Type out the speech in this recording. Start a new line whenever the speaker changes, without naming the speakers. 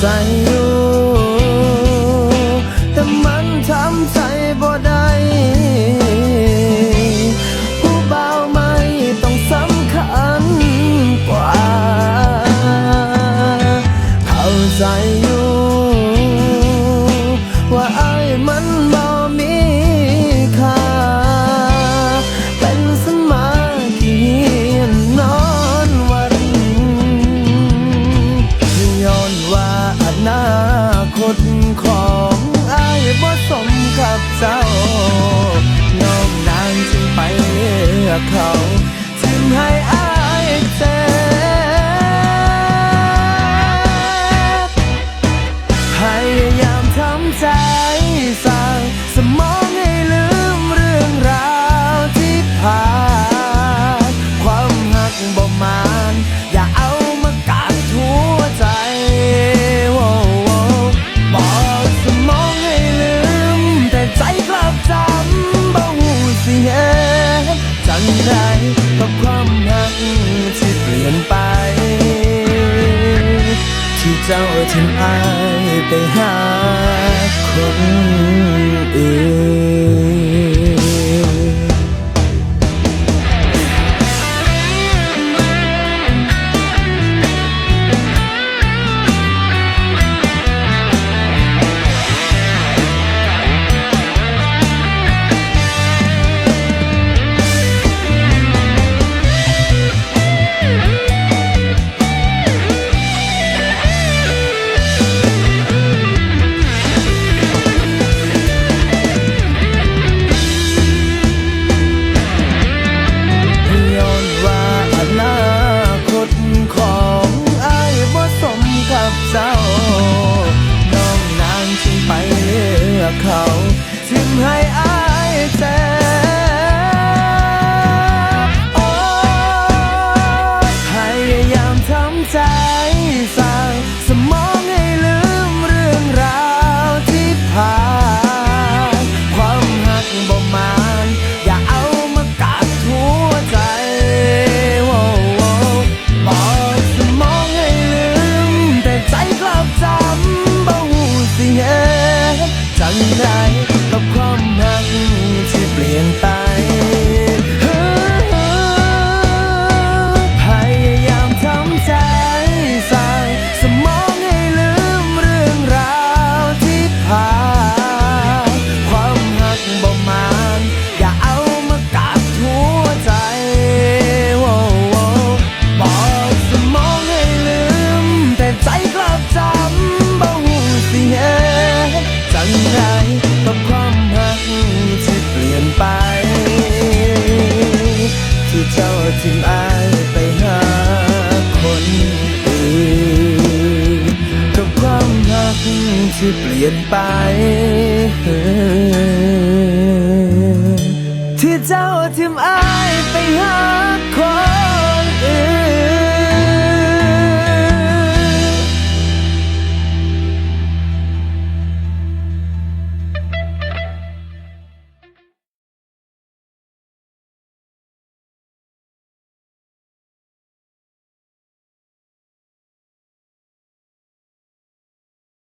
ใจอยู่แต่มันทำใจบ่ได้ผู้เบาไม่ต้องสำคัญกว่า เข้าใจอยู่ นาคตของอายบ่สมกับเจ้าน้องนางจึงไปเลือกเขาจึงให้อายเจ็บพยายามทำใจ 天爱นอ้ bom mal. ที่เปลี่ยนไป ที่เจ้าทิมอายไปหา